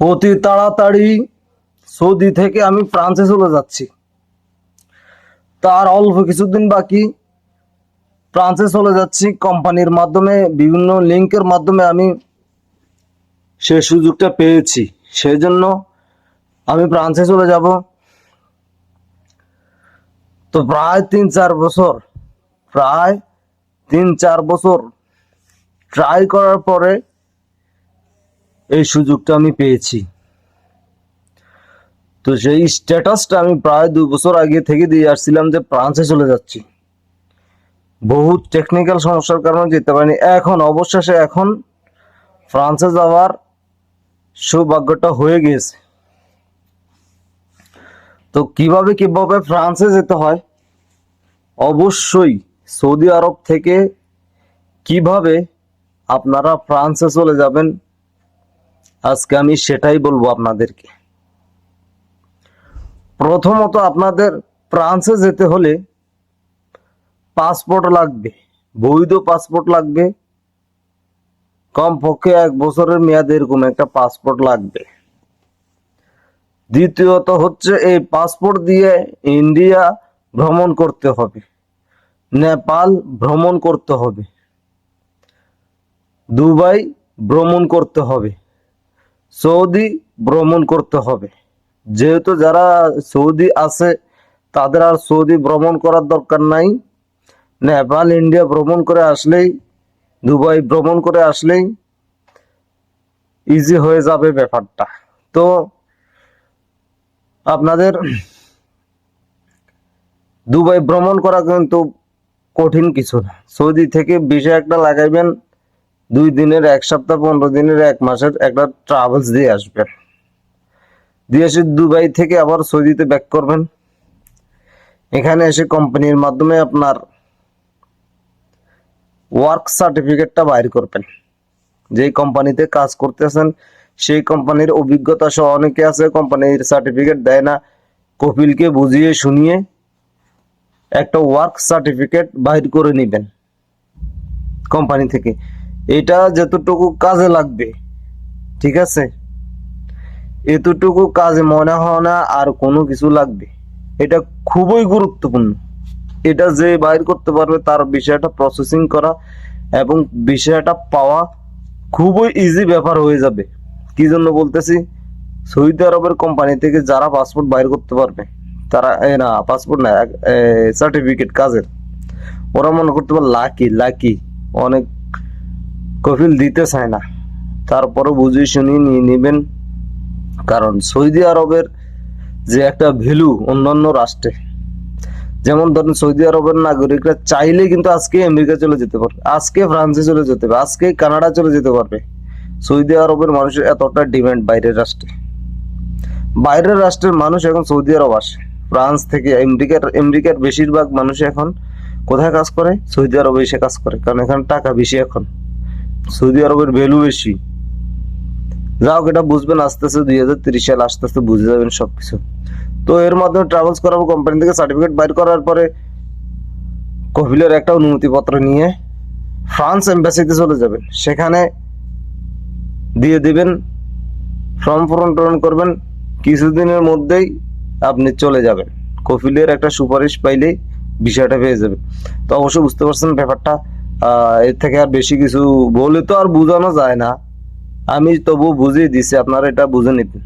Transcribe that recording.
অতি তাড়াতাড়ি সৌদি থেকে আমি ফ্রান্সে চলে যাচ্ছি। তার অল্প কিছুদিন বাকি ফ্রান্সে চলে যাচ্ছি। কোম্পানির মাধ্যমে, বিভিন্ন লিঙ্কের মাধ্যমে আমি সে সুযোগটা পেয়েছি। সেই জন্য আমি ফ্রান্সে চলে যাব। তো প্রায় তিন চার বছর, প্রায় তিন চার বছর ট্রাই করার পরে এই সুযোগটা আমি পেয়েছি। তো সেই স্ট্যাটাসটা আমি প্রায় দু বছর আগে থেকে দিয়ে আসছিলাম যে ফ্রান্সে চলে যাচ্ছি। বহু টেকনিক্যাল সমস্যার কারণে যেতে পারিনি। এখন, অবশেষে এখন ফ্রান্সে যাওয়ার সৌভাগ্যটা হয়ে গিয়েছে। তো কীভাবে কীভাবে ফ্রান্সে যেতে হয়? অবশ্যই সৌদি আরব থেকে কীভাবে আপনারা ফ্রান্সে চলে যাবেন আজকে আমি সেটাই বলব আপনাদেরকে। প্রথমত আপনাদের ফ্রান্সে যেতে হলে পাসপোর্ট লাগবে, বৈধ পাসপোর্ট লাগবে। কমপক্ষে এক বছরের মেয়াদে এরকম একটা পাসপোর্ট লাগবে। দ্বিতীয়ত হচ্ছে এই পাসপোর্ট দিয়ে ইন্ডিয়া ভ্রমণ করতে হবে, নেপাল ভ্রমণ করতে হবে, দুবাই ভ্রমণ করতে হবে। সৌদি ভ্রমণ করতে হবে। যেহেতু যারা সৌদি আছে, তাদের আর সৌদি ভ্রমণ করার দরকার নাই। নেপাল, ইন্ডিয়া ভ্রমণ করে আসলেই, দুবাই ভ্রমণ করে আসলেই ইজি হয়ে যাবে ব্যাপারটা। তো আপনাদের দুবাই ভ্রমণ করা কিন্তু কঠিন কিছু না। সৌদি থেকে বিষয় একটা লাগাইবেন দুই দিনের, এক সপ্তাহ, পনেরো দিনের, এক মাসের একটা ট্রাভেলস দিয়ে আসবেন। দিয়ে এসে দুবাই থেকে আবার সৌদিতে ব্যাক করবেন। এখানে এসে কোম্পানির মাধ্যমে আপনার ওয়ার্ক সার্টিফিকেটটা বাইর করবেন। যেই কোম্পানিতে কাজ করতেছেন, সেই কোম্পানির অভিজ্ঞতা সহ অনেকে আছে কোম্পানির সার্টিফিকেট দেয় না। কপিলকে বুঝিয়ে, শুনিয়ে একটা ওয়ার্ক সার্টিফিকেট বাইর করে নেবেন। কোম্পানি থেকে। এটা যতটুকু কাজে লাগবে, ঠিক আছে? এতটুকু কাজে মনে হয় না আর কোনো কিছু লাগবে। এটা খুবই গুরুত্বপূর্ণ। এটা যে বাইর করতে পারবে তার বিষয়টা প্রসেসিং করা এবং বিষয়টা পাওয়া খুবই ইজি ব্যাপার হয়ে যাবে। কি জন্য বলতেছি? সৌদি আরবের কোম্পানি থেকে যারা পাসপোর্ট বাইর করতে পারবে, তারা না পাসপোর্ট না সার্টিফিকেট কাজের, ওরা মনে করতে পারে, লাকি লাকি, অনেক কফিল দিতে চায় না। তারপরও বুঝিয়ে শুনিয়ে নিয়ে নেবেন। কারণ সৌদি আরবের যে একটা ভ্যালু অন্যান্য রাষ্ট্রে, যেমন ধরেন সৌদি আরবের নাগরিকরা চাইলে কিন্তু আজকে আমেরিকা চলে যেতে পারবে, আজকে ফ্রান্সে চলে যেতে পারবে, আজকে কানাডা চলে যেতে পারবে। সৌদি আরবের মানুষের এতটা ডিমান্ড বাইরের রাষ্ট্রে। বাইরের রাষ্ট্রের মানুষ এখন সৌদি আরব আসে। ফ্রান্স থেকে আমেরিকার আমেরিকার বেশিরভাগ মানুষ এখন কোথায় কাজ করে? সৌদি আরবে এসে কাজ করে, কারণ এখানে টাকা বেশি এখন। সৌদি আরবের ভ্যালু বেশি। যাও এটা বুঝবেন আস্তে আস্তে দুই হাজার তিরিশ সাল আস্তে আস্তে বুঝে যাবেন সবকিছু। তো এর মাধ্যমে ট্রাভেলস করাবো কোম্পানি থেকে সার্টিফিকেট বাইর করার পরে কপিলের একটা অনুমতিপত্র নিয়ে ফ্রান্স এম্বাসিতে চলে যাবেন। সেখানে দিয়ে দিবেন, ফর্ম পূরণ টরণ করবেন, কিছুদিনের মধ্যেই আপনি চলে যাবেন। কপিলের একটা সুপারিশ পাইলেই বিষয়টা পেয়ে যাবেন তো অবশ্যই বুঝতে পারছেন ব্যাপারটা। এর থেকে আর বেশি কিছু বলে তো আর বোঝানো যায় না। আমি তবু বুঝিয়ে দিছি, আপনারা এটা বুঝে নিতেন